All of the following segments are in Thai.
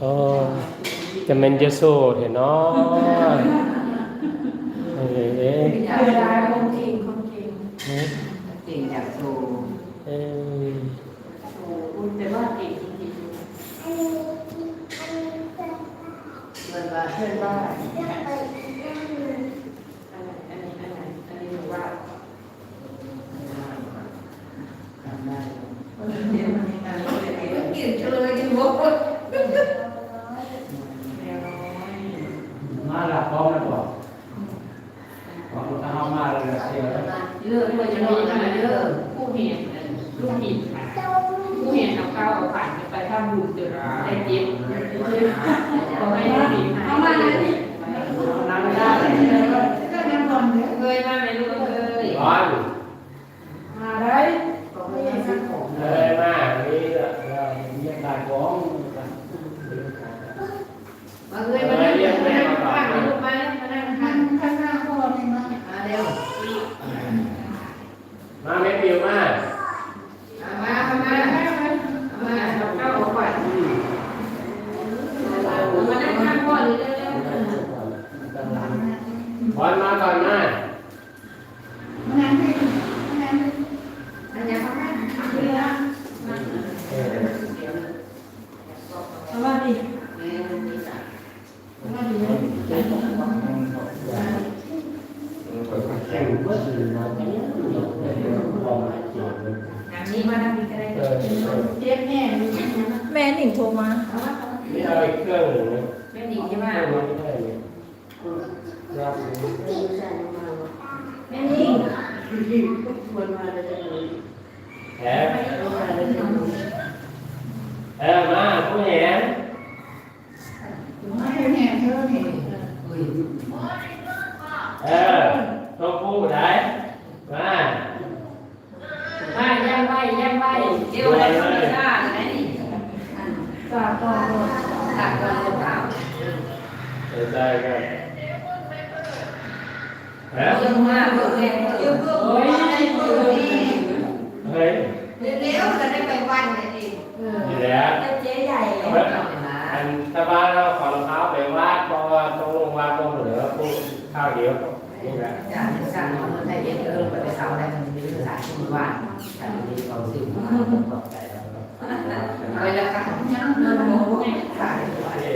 โอ้จะเป็นเยโซเห็นเนาะเอ้ยเอ้ยเวลาคงเก่งคงเก่งเอ้ยเก่งอยากโชว์เอ้ยโอ้โหแต่ว่าเก่งจริงเงินว่าๆเพื่อนว่าอะไรอันนี้อันนี้อันนี้หนูว่า ทำได้ เดี๋ยวมันมีการเรียนเอง กินเลยกินหมด แนวน้อย มาละพร้อมแล้วบอกพร้อมถ้าเข้ามาเลยเสียแล้ว เลือกด้วยจะมีอะไรเลื อกผู้เห็นลูกหินผู้เห็นเอาข้าวเอาผ่านไปทำบุญเดือดได้เจ็บขอให้ลูกหินหายน้ำไม่ได้ก็ยังทำเนี่ยเคยมาไหมลูกเคยร้อนมาได้ก็ไม่ได้ซื้อของเลยมากนี่ละเยี่ยมตาของมาเคยมานั่งมานั่งข้างลูกมามานั่งข้างข้างหน้าพ่อนี่มา มาเร็ว มาเม็ดวิวมา มามามามามาเอาข้าวเอาผ่านมานั่งข้างพ่อเลยเร็ว บ อนมาก่อนมาๆมานั่งให้มานั่งให้อันนี้เขาให้เรือสวัสดี เร็วนี่จ้ะ สวัสดีเลย แข่งเมื่อคืนมาเนี่ยบอลเกี่ยวเลย อันนี้มานั่งนี่ก็ได้ เออ เจ็บแน่เลย แม่หนิงโทรมา เอาวะ นี่เอาอีกเครื่องหนึ่งนะ เป็นดีใช่ไหม เครื่องนี้ไม่ได้เลยรับ แม่นี่ควรมาเลย แถมเออมาผู้เห็น ไม่แน่เธอเห็น เฮ้ยเออตัวผู้ได้มามาย่างไว้ย่างไว้เดี๋ยวเราจะมีชาติไหนนี่ฝากก่อนตัดก่อนเร็วเปล่าเสียใจกันฮะเรื่องมากเรื่องแรงเรื่องเรื่องโอ้ยเรื่องนี้เฮ้ยเร็วๆจะได้ไปวันเลยดิเออนี่แหละเจ๊ใหญ่เอาไว้ก่อนนะอันตะบ้านเราขอรองเท้าไปวาดเพราะว่าต้องลงวาดลงเหลือพวกข้าวเดียวนี่แหละจากที่สั่งมันได้เยอะเออไปไปเสาได้มันมีภาษาที่ว่าแต่มันมีความสิ่งมาตกใจแล้วเอาไปแล้วกันยังเงินโม้ขายเอ๊ะไม่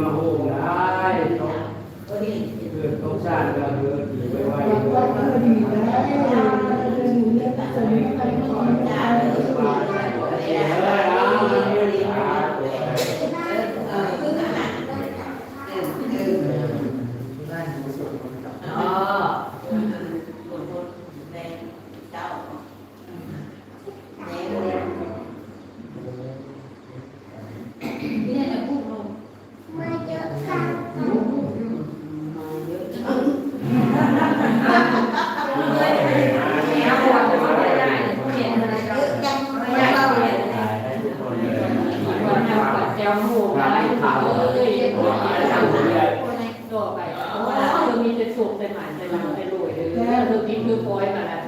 มาโหงได้ายเกิดสงสารก็เกิดไปไว้ แก้วหูอะไรเขาเลยพวกอะไรตัวไปเพราะว่าคือมีแต่สุกแต่หมันแต่มันไปรวยเลยคือพิษคือโอยมาแล้ว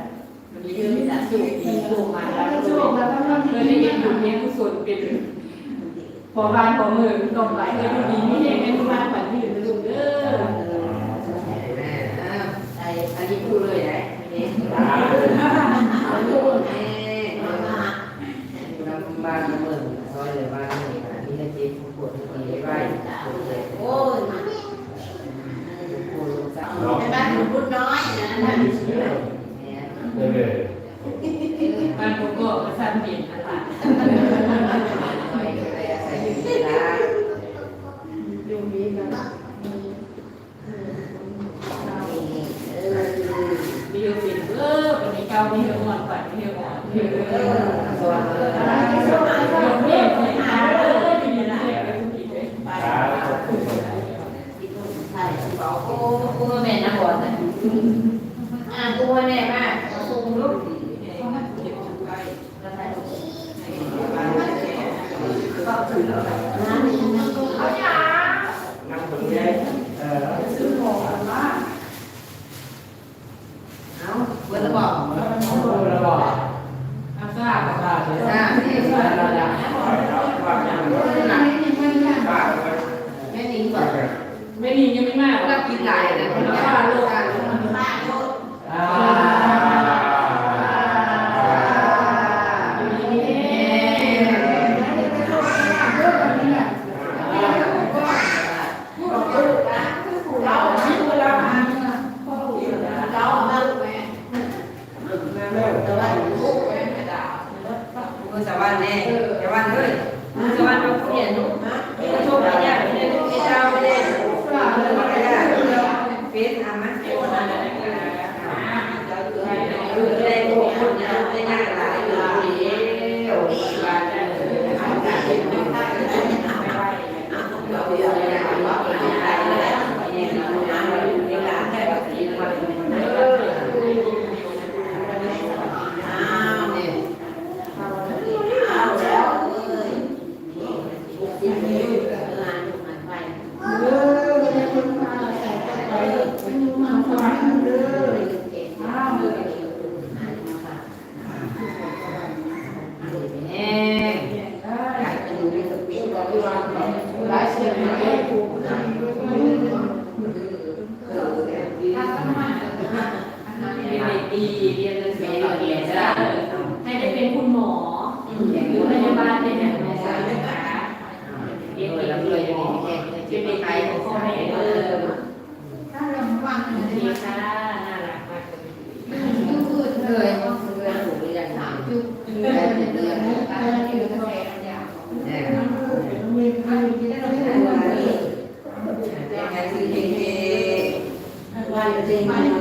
มันมีเรื่องที่จสุกมีสุกมาแล้วเลยได้ยินอยู่เนี้ยทุกส่วนเป็นพอบ้านพอเมืองตรงไปเลยดีนี่เองเป็นบ้าขวัญที่อยู่ในลุงเด้อไอ้อันนี้พูดเลยนะนี่มันพูดเองมัมาบ้านเมืองซอยเลยบ้าน Thank you. เบอร์ระบอกอ่าที่หลังไม่หนีก่อนไม่ดียังไม่มาก รับกินหลาย ดีเรีนเลเรียนเรีนจะให้ได้เป็นคุณหมอหรือพยาบาลได้ไหมคะเรียนเรียนเลยเป็นเด็กไทยของพ่อแม่เออถ้าเราฟังดีค่ะ They.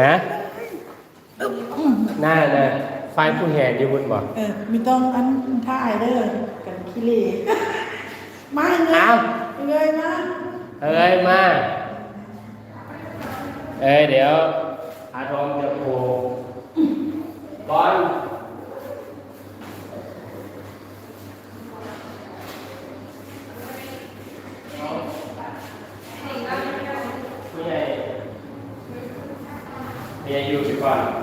ฮะน่าน่ะไฟผู้แห่ดีบุญบอกเออไม่ต้องอันท่ายเลยกันขี้เล่มาเงยเงยมาเอ้ยมา เอ้ยเดี๋ยวอาทองจะโผล่บอล fine.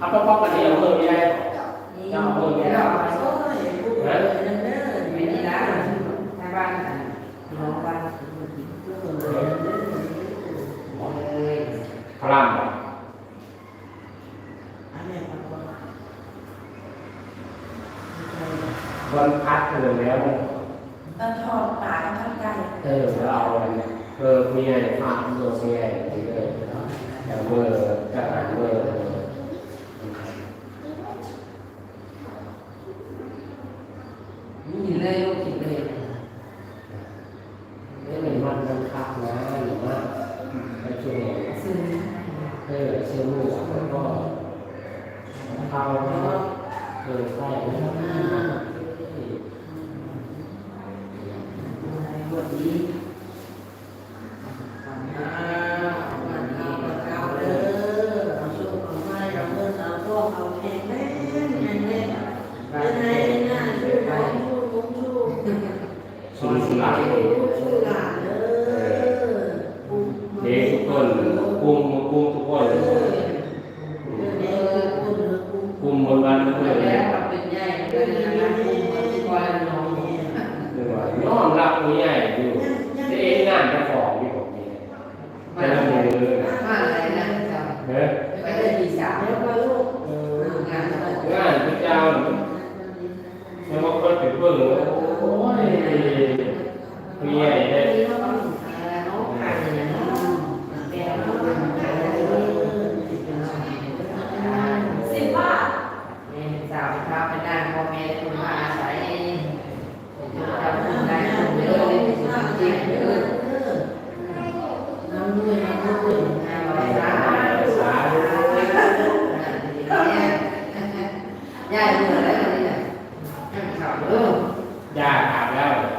อาก็ป้องกันที่อำเภอไม่ได้จังอำเภอไม่ได้พลังวันพัดเลยแล้วตอนทอดปากทำไก่เออเราเอาเออมีอะไรฝากตัวเสียอย่างนี้เลยแต่เมื่อจะหาเมื่อ จะรู้แล้วก็เอาเกิดไปแล้วบทนี้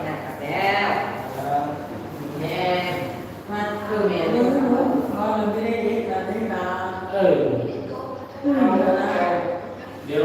นะกลับแล้วแม่มันคือแม่เรื่องนู้ราไม่ได้เรียนกเรียนการเออ เดี๋ยว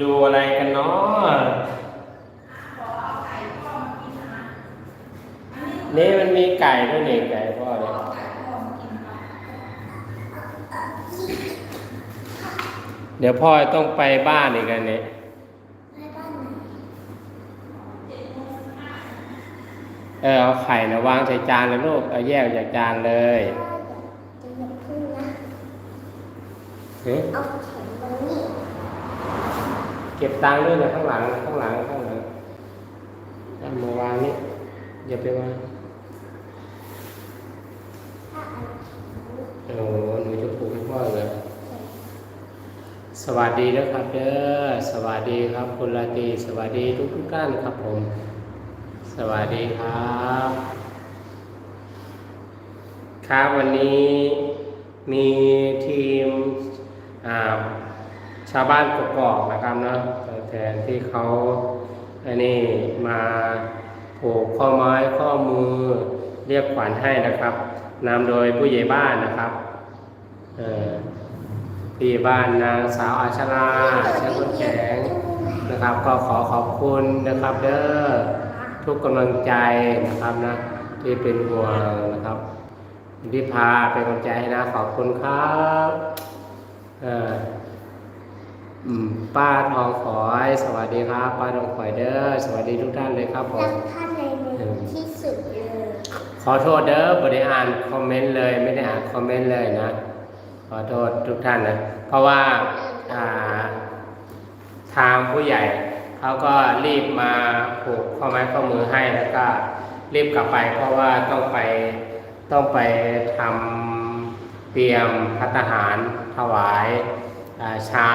ดูอะไรกันเนาะนี่มันมีไก่ด้วยนี่ไก่พ่อเนี่ยเดี๋ยวพ่อต้องไปบ้านอีกอันนี้เออเอาไข่นะวางใส่จานเลยลูกเอาแยกออกจากจานเลยเฮ้ยเอาแข็งตรงนี้ เก็บตังค์ด้วยนะข้างหลังข้างหลังข้างหลังเอามาวางนี่อย่าไปวางโอ้โหหนูจะปลูกให้พ่อเลยสวัสดีนะครับเด้อสวัสดีครับคุณลาตีสวัสดีทุกทุกท่านครับผม สวัสดีครับ ครับวันนี้มีทีมอ่า ชาวบ้านกกอกนะครับเนาะแทนที่เขาอันนี้มาผูกข้อไม้ข้อมือเรียกขวัญให้นะครับนำโดยผู้ใหญ่บ้านนะครับเอ่อผู้ใหญ่บ้านนางสาวอาชราเชื้อคนแข็งนะครับ ก็ขอขอบคุณนะครับเด้อทุกกำลังใจนะครับนะที่เป็นห่วงนะครับที่พาเป็นกำลังใจให้นะขอบคุณครับเออ ป้าทองขอย สวัสดีครับ ป้าทองขอยเด้อสวัสดีทุกท่านเลยครับผมรักท่านในมือที่สุดเลยขอโทษเด้อบได้อ่านคอมเมนต์เลย ไม่ได้อ่านคอมเมนต์เลยนะ ขอโทษทุกท่านนะเพราะว่าอ่าทางผู้ใหญ่เขาก็รีบมาผูกข้อไม้ข้อมือให้แล้วก็รีบกลับไป เพราะว่าต้องไปต้องไปทำเตรียมพัฒหารถวายอ่า เช้า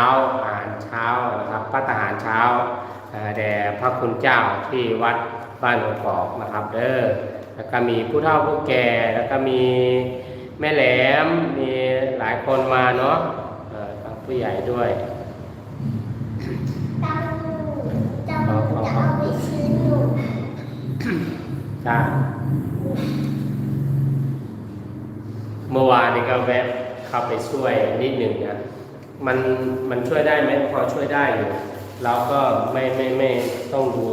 อาหารเช้านะครับพัฒหารเช้าอ่าแด่พระคุณเจ้าที่วัดบ้านหลวงกอกนะครับเด้อแล้วก็มีผู้เฒ่าผู้แก่แล้วก็มีแม่แหลมมีหลายคนมาเนาะเอ่อทั้งผู้ใหญ่ด้วยตังค์ตังค์จะเอาไปซื้อหนูจ้าเมื่อวานนี้ก็แวะเข้าไปช่วยนิดหนึ่งนะ มันมันช่วยได้ไหมพอช่วยได้อยู่ เราก็ไม่ไม่ไม่ต้องดู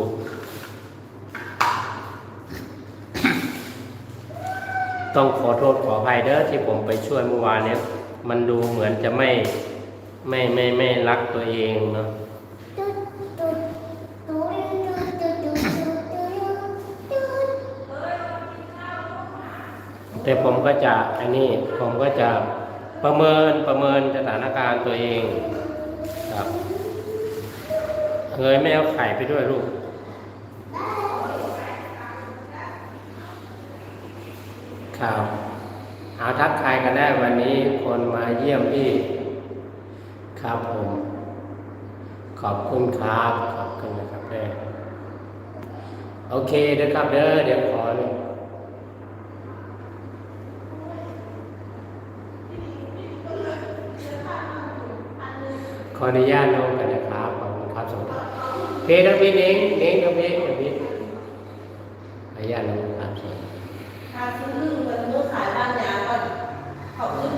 ต้องขอโทษขออภัยเด้อที่ผมไปช่วยเมื่อวานเนี้ยมันดูเหมือนจะไม่ไม่ไม่ไม่รักตัวเองเนาะแต่ผมก็จะอันนี้ผมก็จะ ประเมินประเมินสถานการณ์ตัวเองครับเงยไม่เอาไข่ไปด้วยลูกครับเอาทักทายกันได้วันนี้คนมาเยี่ยมพี่ครับผม ขอบคุณครับ ขอบคุณนะครับเด้อโอเคเด้อครับเด้อเดี๋ยวขอหนึ่ง ขออนุญาตลงกันนะครับขอบคุณครับสมบัติเพนักพิเน่งเน่งนักพิเนักพิขอนุญาตลงครับสวัสดีค่ะซื้อเรื่องินเมื่อขายบ้านยาก่อนขอบคุณ